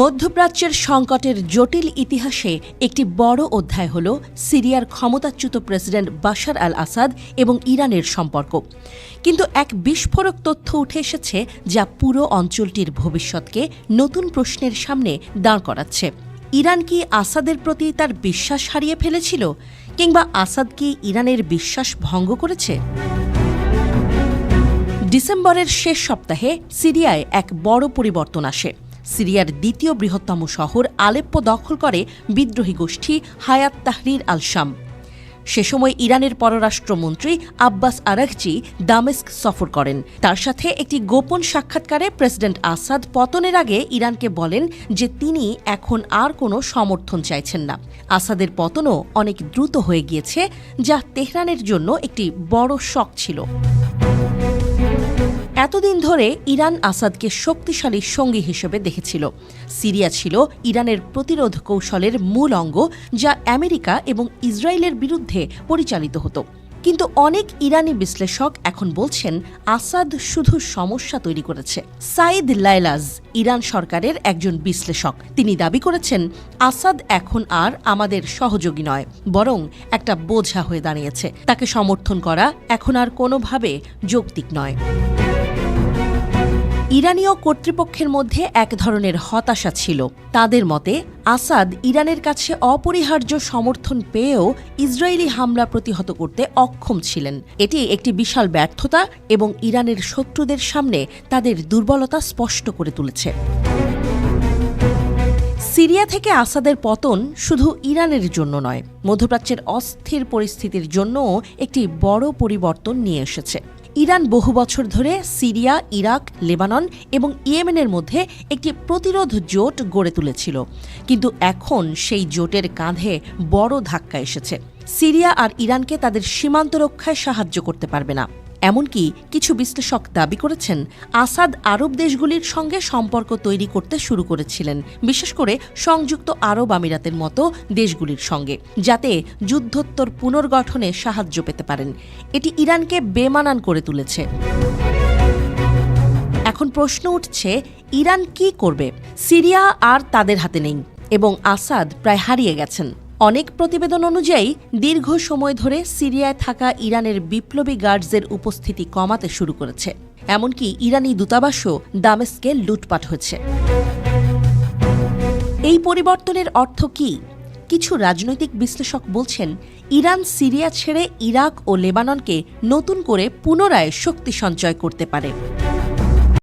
মধ্যপ্রাচ্যের সংকটের জটিল ইতিহাসে একটি বড় অধ্যায় হল সিরিয়ার ক্ষমতাচ্যুত প্রেসিডেন্ট বাশার আল আসাদ এবং ইরানের সম্পর্ক। কিন্তু এক বিস্ফোরক তথ্য উঠে এসেছে যা পুরো অঞ্চলটির ভবিষ্যৎকে নতুন প্রশ্নের সামনে দাঁড় করাচ্ছে। ইরান কি আসাদের প্রতি তার বিশ্বাস হারিয়ে ফেলেছিল? কিংবা আসাদ কি ইরানের বিশ্বাস ভঙ্গ করেছে? ডিসেম্বরের শেষ সপ্তাহে সিরিয়ায় এক বড় পরিবর্তন আসে। সিরিয়ার দ্বিতীয় বৃহত্তম শহর আলেপ্পো দখল করে বিদ্রোহী গোষ্ঠী হায়াত তাহরির আল শাম সে সময় ইরানের পররাষ্ট্রমন্ত্রী আব্বাস আরাকজি দামেস্ক সফর করেন। তার সাথে একটি গোপন সাক্ষাৎকারে প্রেসিডেন্ট আসাদ পতনের আগে ইরানকে বলেন যে তিনি এখন আর কোনো সমর্থন চাইছেন না। আসাদের পতনও অনেক দ্রুত হয়ে গিয়েছে, যা তেহরানের জন্য একটি বড় শখ ছিল। এতদিন ধরে ইরান আসাদকে শক্তিশালী সঙ্গী হিসেবে দেখেছিল। সিরিয়া ছিল ইরানের প্রতিরোধ কৌশলের মূল অঙ্গ, যা আমেরিকা এবং ইসরায়েলের বিরুদ্ধে পরিচালিত হতো। কিন্তু অনেক ইরানি বিশ্লেষক এখন বলছেন, আসাদ শুধু সমস্যা তৈরি করেছে। সাইদ লাইলাজ ইরান সরকারের একজন বিশ্লেষক। তিনি দাবি করেছেন, আসাদ এখন আর আমাদের সহযোগী নয়, বরং একটা বোঝা হয়ে দাঁড়িয়েছে। তাকে সমর্থন করা এখন আর কোনোভাবে যৌক্তিক নয়। ইরানীয় কর্তৃপক্ষের মধ্যে এক ধরনের হতাশা ছিল। তাদের মতে, আসাদ ইরানের কাছে অপরিহার্য সমর্থন পেয়েও ইসরায়েলি হামলা প্রতিহত করতে অক্ষম ছিলেন। এটি একটি বিশাল ব্যর্থতা এবং ইরানের শত্রুদের সামনে তাদের দুর্বলতা স্পষ্ট করে তুলেছে। সিরিয়া থেকে আসাদের পতন শুধু ইরানের জন্য নয়, মধ্যপ্রাচ্যের অস্থির পরিস্থিতির জন্যও একটি বড় পরিবর্তন নিয়ে এসেছে। ইরান বহু বছর ধরে সিরিয়া, ইরাক, লেবানন এবং ইয়েমেনের মধ্যে একটি প্রতিরোধ জোট গড়ে তুলেছিল। কিন্তু এখন সেই জোটের কাঁধে বড় ধাক্কা এসেছে। সিরিয়া আর ইরানকে তাদের সীমান্ত রক্ষায় সাহায্য করতে পারবে না। এমনকি কিছু বিশ্লেষক দাবি করেছেন, আসাদ আরব দেশগুলির সঙ্গে সম্পর্ক তৈরি করতে শুরু করেছিলেন, বিশেষ করে সংযুক্ত আরব আমিরাতের মতো দেশগুলির সঙ্গে, যাতে যুদ্ধোত্তর পুনর্গঠনে সাহায্য পেতে পারেন। এটি ইরানকে বেমানান করে তুলেছে। এখন প্রশ্ন উঠছে, ইরান কি করবে? সিরিয়া আর তাদের হাতে নেই এবং আসাদ প্রায় হারিয়ে গেছেন। অনেক প্রতিবেদন অনুযায়ী, দীর্ঘ সময় ধরে সিরিয়ায় থাকা ইরানের বিপ্লবী গার্ডসের উপস্থিতি কমাতে শুরু করেছে। এমনকি ইরানি দূতাবাসও দামেস্কে লুটপাট হয়েছে। এই পরিবর্তনের অর্থ কি? কিছু রাজনৈতিক বিশ্লেষক বলছেন, ইরান সিরিয়া ছেড়ে ইরাক ও লেবাননকে নতুন করে পুনরায় শক্তি সঞ্চয় করতে পারে।